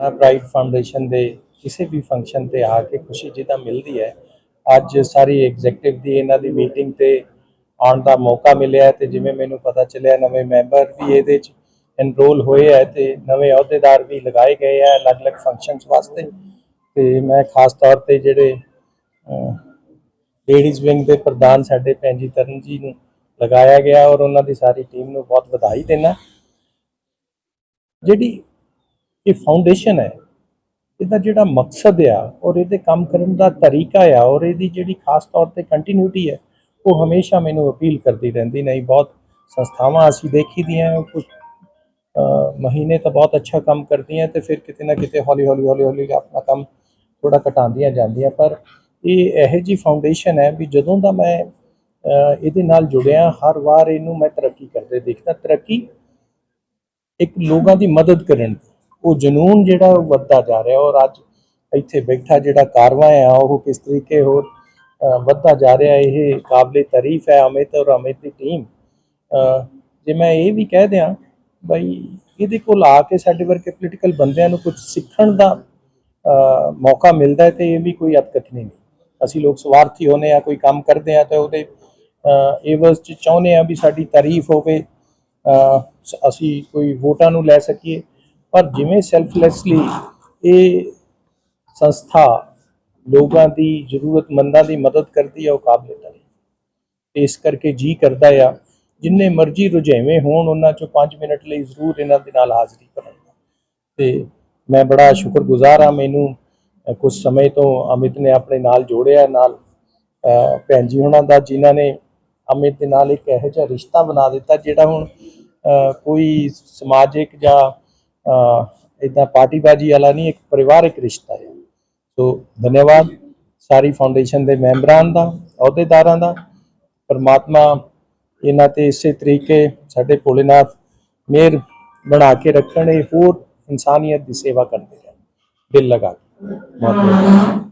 ਨਾ pride foundation ਦੇ ਕਿਸੇ ਵੀ ਫੰਕਸ਼ਨ ਤੇ ਆ ਕੇ ਖੁਸ਼ੀ ਜਿੱਦਾਂ ਮਿਲਦੀ ਹੈ। ਅੱਜ ਸਾਰੀ ਐਗਜ਼ੈਕਟਿਵ ਦੀ ਇਹਨਾਂ ਦੀ ਮੀਟਿੰਗ ਤੇ ਆਉਣ ਦਾ ਮੌਕਾ ਮਿਲਿਆ ਹੈ ਤੇ ਜਿਵੇਂ ਮੈਨੂੰ ਪਤਾ ਚੱਲਿਆ ਨਵੇਂ ਮੈਂਬਰ ਵੀ ਇਹਦੇ ਚ ਐਨਰੋਲ ਹੋਏ ਹੈ ਤੇ ਨਵੇਂ ਅਹੁਦੇਦਾਰ ਵੀ ਲਗਾਏ ਗਏ ਹੈ ਅਲੱਗ-ਅਲੱਗ ਫੰਕਸ਼ਨਸ ਵਾਸਤੇ। ਤੇ ਮੈਂ ਖਾਸ ਤੌਰ ਤੇ ਜਿਹੜੇ ਲੇਡੀਜ਼ ਵਿੰਗ ਦੇ ਪ੍ਰਧਾਨ ਸਾਡੇ ਭੈਣ ਜੀ ਤਰਨ ਜੀ ਨੂੰ ਲਗਾਇਆ ਗਿਆ ਔਰ ਉਹਨਾਂ ਦੀ ਸਾਰੀ ਟੀਮ ਨੂੰ ਬਹੁਤ ਵਧਾਈ ਦੇਣਾ। ਜਿਹੜੀ ਇਹ ਫਾਊਂਡੇਸ਼ਨ ਹੈ। ਇਹਦਾ ਜਿਹੜਾ ਮਕਸਦ ਆ ਔਰ ਇਹਦੇ ਕੰਮ ਕਰਨ ਦਾ ਤਰੀਕਾ ਆ ਔਰ ਇਹਦੀ ਜਿਹੜੀ ਖਾਸ ਤੌਰ ਤੇ ਕੰਟੀਨਿਊਟੀ ਹੈ, ਉਹ ਹਮੇਸ਼ਾ ਮੈਨੂੰ ਅਪੀਲ ਕਰਦੀ ਰਹਿੰਦੀ, ਨਹੀਂ ਬਹੁਤ ਸੰਸਥਾਵਾਂ ਅਸੀਂ ਦੇਖੀ ਦੀਆਂ ਕੁਝ ਮਹੀਨੇ ਤਾਂ ਬਹੁਤ ਅੱਛਾ ਕੰਮ ਕਰਦੀਆਂ ਤੇ ਫਿਰ ਕਿਤੇ ਨਾ ਕਿਤੇ ਹੌਲੀ ਹੌਲੀ ਹੌਲੀ ਹੌਲੀ ਆਪਣਾ ਕੰਮ ਥੋੜਾ ਘਟਾਉਂਦੀਆਂ ਜਾਂਦੀਆਂ। ਪਰ ਇਹ ਇਹੋ ਜੀ ਫਾਊਂਡੇਸ਼ਨ ਹੈ ਵੀ ਜਦੋਂ ਦਾ ਮੈਂ ਇਹਦੇ ਨਾਲ ਜੁੜਿਆ, ਹਰ ਵਾਰ ਇਹਨੂੰ ਮੈਂ ਤਰੱਕੀ ਕਰਦੇ ਦੇਖਦਾ। ਤਰੱਕੀ ਇੱਕ ਲੋਕਾਂ ਦੀ ਮਦਦ ਕਰਨ ਦੀ ਉਹ ਜਨੂਨ ਜਿਹੜਾ ਉਹ ਵੱਧਦਾ ਜਾ ਰਿਹਾ ਔਰ ਅੱਜ ਇੱਥੇ ਬੈਠਾ ਜਿਹੜਾ ਕਾਰਵਾਂ ਆ, ਉਹ ਕਿਸ ਤਰੀਕੇ ਹੋਰ ਵੱਧਦਾ ਜਾ ਰਿਹਾ, ਇਹ ਕਾਬਲੇ ਤਾਰੀਫ ਹੈ ਅਮਿਤ ਔਰ ਅਮਿਤ ਦੀ ਟੀਮ। ਜੇ ਮੈਂ ਇਹ ਵੀ ਕਹਿ ਦਿਆਂ, ਬਈ ਇਹਦੇ ਕੋਲ ਆ ਕੇ ਸਾਡੇ ਵਰਗੇ ਪੋਲੀਟੀਕਲ ਬੰਦਿਆਂ ਨੂੰ ਕੁਝ ਸਿੱਖਣ ਦਾ ਮੌਕਾ ਮਿਲਦਾ ਹੈ ਤੇ ਇਹ ਵੀ ਕੋਈ ਅਤਕਥਨੀ ਨਹੀਂ। ਅਸੀਂ ਲੋਕ ਸਵਾਰਥੀ ਹੋਨੇ ਆ ਕੋਈ ਕੰਮ ਕਰਦੇ ਆ ਤਾਂ ਉਹਦੇ ਏਵਸ ਚ ਚਾਹੁੰਦੇ ਆ ਵੀ ਸਾਡੀ ਤਾਰੀਫ ਹੋਵੇ। ਅਸੀਂ ਕੋਈ ਵੋਟਾਂ ਨੂੰ ਲੈ ਸਕੀਏ। ਪਰ ਜਿਵੇਂ ਸੈਲਫਲੈਸਲੀ ਇਹ ਸੰਸਥਾ ਲੋਕਾਂ ਦੀ ਜ਼ਰੂਰਤਮੰਦਾਂ ਦੀ ਮਦਦ ਕਰਦੀ ਹੈ ਉਹ ਕਾਬਲੇ ਤਾਰੀਫ ਇਸ ਕਰਕੇ ਜੀ ਕਰਦਾ ਆ ਜਿੰਨੇ ਮਰਜ਼ੀ ਰੁਝੇਵੇਂ ਹੋਣ ਉਹਨਾਂ ਚੋਂ 5 ਮਿੰਟ ਲਈ ਜ਼ਰੂਰ ਇਹਨਾਂ ਦੇ ਨਾਲ ਹਾਜ਼ਰੀ ਕਰਨ ਦਾ ਤੇ ਮੈਂ ਬੜਾ ਸ਼ੁਕਰਗੁਜ਼ਾਰ ਹਾਂ ਮੈਨੂੰ ਅ, ਕੁਝ ਸਮੇਂ ਤੋਂ ਅਮਿਤ ਨੇ ਆਪਣੇ ਨਾਲ ਜੋੜਿਆ ਨਾਲ ਭੈਣ ਜੀ ਹੁਣਾਂ ਦਾ ਜਿਨ੍ਹਾਂ ਨੇ ਅਮਿਤ ਦੇ ਨਾਲ ਇੱਕ ਇਹੋ ਜਿਹਾ ਰਿਸ਼ਤਾ ਬਣਾ ਦਿੱਤਾ ਜਿਹੜਾ ਹੁਣ ਕੋਈ ਸਮਾਜਿਕ ਜਾਂ ਇਦਾਂ ਪਾਰਟੀਬਾਜੀ ਵਾਲਾ ਨਹੀਂ ਇੱਕ ਪਰਿਵਾਰਕ ਰਿਸ਼ਤਾ ਹੈ ਸੋ ਧੰਨਵਾਦ ਸਾਰੀ ਫਾਊਂਡੇਸ਼ਨ ਦੇ ਮੈਂਬਰਾਂ ਦਾ ਅਹੁਦੇਦਾਰਾਂ ਦਾ ਪਰਮਾਤਮਾ ਇਹਨਾਂ ਤੇ ਇਸੇ ਤਰੀਕੇ ਸਾਡੇ ਭੋਲੇਨਾਥ ਮਿਹਰ ਬਣਾ ਕੇ ਰੱਖਣ ਇਹ ਹੋਰ ਇਨਸਾਨੀਅਤ ਦੀ ਸੇਵਾ ਕਰਦੇ ਰਹਿਣ ਦਿਲ ਲਗਾ ਕੇ